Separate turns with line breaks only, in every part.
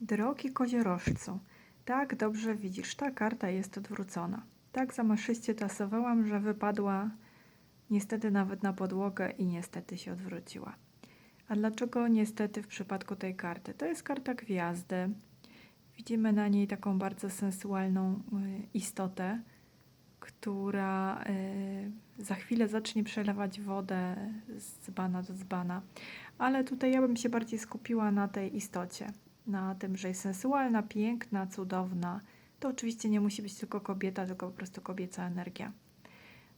Drogi koziorożcu, tak dobrze widzisz, ta karta jest odwrócona. Tak zamaszyście tasowałam, że wypadła niestety nawet na podłogę i niestety się odwróciła. A dlaczego niestety w przypadku tej karty? To jest karta gwiazdy. Widzimy na niej taką bardzo sensualną y, istotę, która y, za chwilę zacznie przelewać wodę z dzbana do dzbana. Ale tutaj ja bym się bardziej skupiła na tej istocie, na tym, że jest sensualna, piękna, cudowna. To oczywiście nie musi być tylko kobieta, tylko po prostu kobieca energia.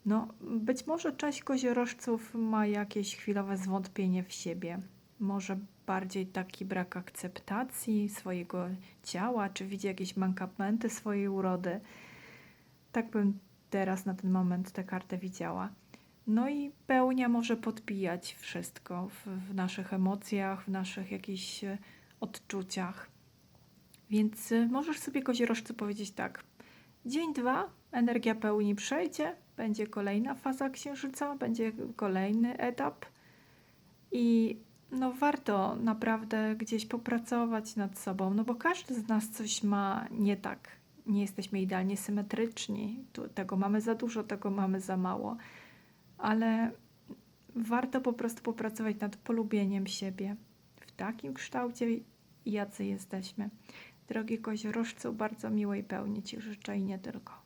No, być może część koziorożców ma jakieś chwilowe zwątpienie w siebie. Może bardziej taki brak akceptacji swojego ciała, czy widzi jakieś mankamenty swojej urody. Tak bym teraz na ten moment tę kartę widziała. No i pełnia może podbijać wszystko w, w naszych emocjach, w naszych jakichś odczuciach. Więc y, możesz sobie koziorożcy powiedzieć tak. Dzień dwa, energia pełni przejdzie, będzie kolejna faza księżyca, będzie kolejny etap i no warto naprawdę gdzieś popracować nad sobą, no bo każdy z nas coś ma nie tak. Nie jesteśmy idealnie symetryczni. Tu, tego mamy za dużo, tego mamy za mało. Ale warto po prostu popracować nad polubieniem siebie w takim kształcie, jacy jesteśmy. Drogi koziorożcu, bardzo miłej pełni Ci życzę i nie tylko.